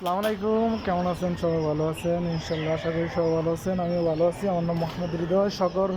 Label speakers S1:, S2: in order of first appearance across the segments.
S1: সালাম আলাইকুম, কেমন আছেন? সবাই ভালো আছেন? ইনশাল্লাহ আশা করি সবাই ভালো আছেন, আমিও ভালো আছি। আমার নাম মোহাম্মদ হৃদয় শকর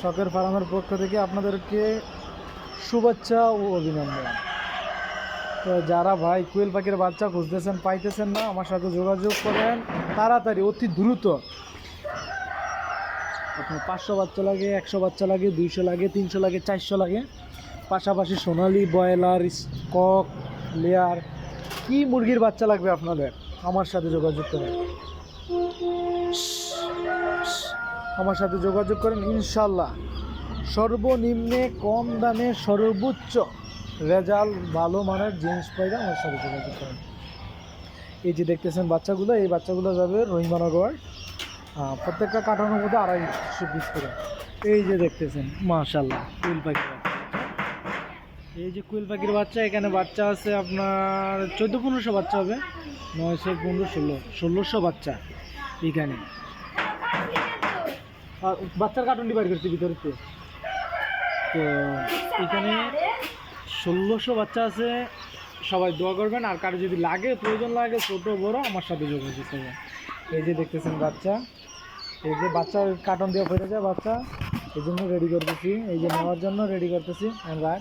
S1: শখের ফার্মের পক্ষ থেকে আপনাদেরকে শুভেচ্ছা ও অভিনন্দন। তো যারা ভাই কুয়েল পাখির বাচ্চা খুঁজতেছেন, পাইতেছেন না, আমার সাথে যোগাযোগ করেন। তাড়াতাড়ি, অতি দ্রুত। আপনার পাঁচশো বাচ্চা লাগে, একশো বাচ্চা লাগে, দুইশো লাগে, তিনশো লাগে, চারশো লাগে। পাশাপাশি সোনালি, ব্রয়লার কক লেয়ার কি মুরগির বাচ্চা লাগবে আপনাদের? আমার সাথে যোগাযোগ করেন। আমার সাথে যোগাযোগ করেন, ইনশাল্লাহ। সর্বনিম্নে কম দামে সর্বোচ্চ রেজাল্ট ভালো মানের জিনিস পাইলে আমার সাথে যোগাযোগ করেন। এই যে দেখতেছেন বাচ্চাগুলো, এই বাচ্চাগুলো যাবে রহিমানগর প্রত্যেকটা কাটানোর মধ্যে আড়াইশো পিস করে। এই যে দেখতেছেন, মাশাল্লাহ কুইল পাখি এই যে কুইল পাখির বাচ্চা, এখানে বাচ্চা আছে আপনার চোদ্দ, পনেরোশো বাচ্চা হবে। নয়শো, পনেরো, ষোলো, ষোলোশো বাচ্চা এখানে। আর বাচ্চার কার্টুনটি বাইর করছি ভিতরে তো। এখানে ষোলোশো বাচ্চা আছে। সবাই দোয়া করবেন, আর কারও যদি লাগে, প্রয়োজন লাগে, ছোটো, বড়, আমার সাথে যোগাযোগ করবেন। এই যে দেখতেছেন বাচ্চা। এই যে বাচ্চার কার্টন দিয়ে ফেটে যায় বাচ্চা। এই জন্য রেডি করতেছি। এই যে নেওয়ার জন্য রেডি করতেছি। আমরা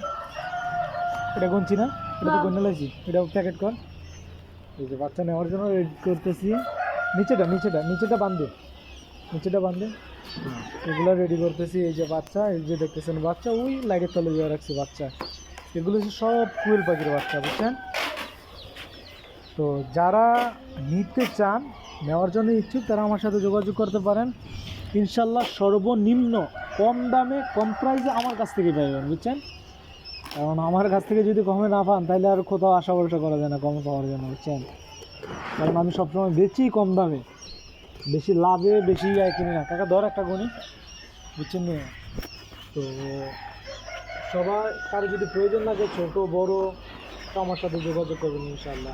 S1: এটা গুনছি না এটা তো গুনে লাইছি এটা প্যাকেট কর। এই যে বাচ্চা নেওয়ার জন্য রেডি করতেছি। নিচেটা নিচেটা নিচেটা বান্ধে। নিচেটা বান্ধে। এগুলো রেডি করতেছি। এই যে বাচ্চা এই যে দেখতেছেন বাচ্চা ওই লাইটের তলে দিয়ে রাখছি বাচ্চা। এগুলো হচ্ছে সব কুয়েল পাখির বাচ্চা বুঝছেন? তো যারা নিতে চান নেওয়ার জন্য ইচ্ছুক তারা আমার সাথে যোগাযোগ করতে পারেন। ইনশাল্লাহ সর্বনিম্ন কম দামে কম প্রাইসে আমার কাছ থেকে পাইবেন বুঝছেন? কারণ আমার কাছ থেকে যদি কমে না পান, তাহলে আর কোথাও আশা ভরসা করা যায় না, কমে পাওয়ার জন্য বুঝছেন? কারণ আমি সবসময় বেচি কম দামে। বেশি লাভে বেশি আয় কিনি না। কাকা, ধর একটা গণি বুঝছেন না? তো সবাই কারও যদি প্রয়োজন লাগে, ছোটো, বড়ো, তো আমার সাথে যোগাযোগ করবেন ইনশাল্লাহ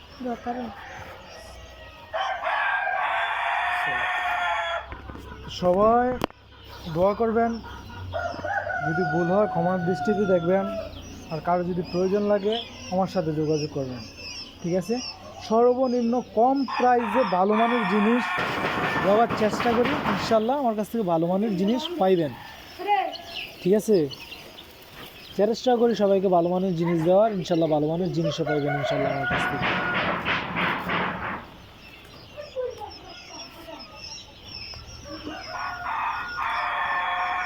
S1: সবাই দোয়া করবেন, যদি ভুল হয় ক্ষমার দৃষ্টিতে দেখবেন, আর কারও যদি প্রয়োজন লাগে আমার সাথে যোগাযোগ করবেন, ঠিক আছে? সর্বনিম্ন কম প্রাইসে ভালো মানের জিনিস দেওয়ার চেষ্টা করি, ইনশাল্লাহ আমার কাছ থেকে ভালো মানের জিনিস পাইবেন, ঠিক আছে? চেষ্টা করি সবাইকে ভালো মানের জিনিস দেওয়ার, ইনশাল্লাহ ভালো মানের জিনিসও পাইবেন, ইনশাল্লাহ আমার কাছ থেকে।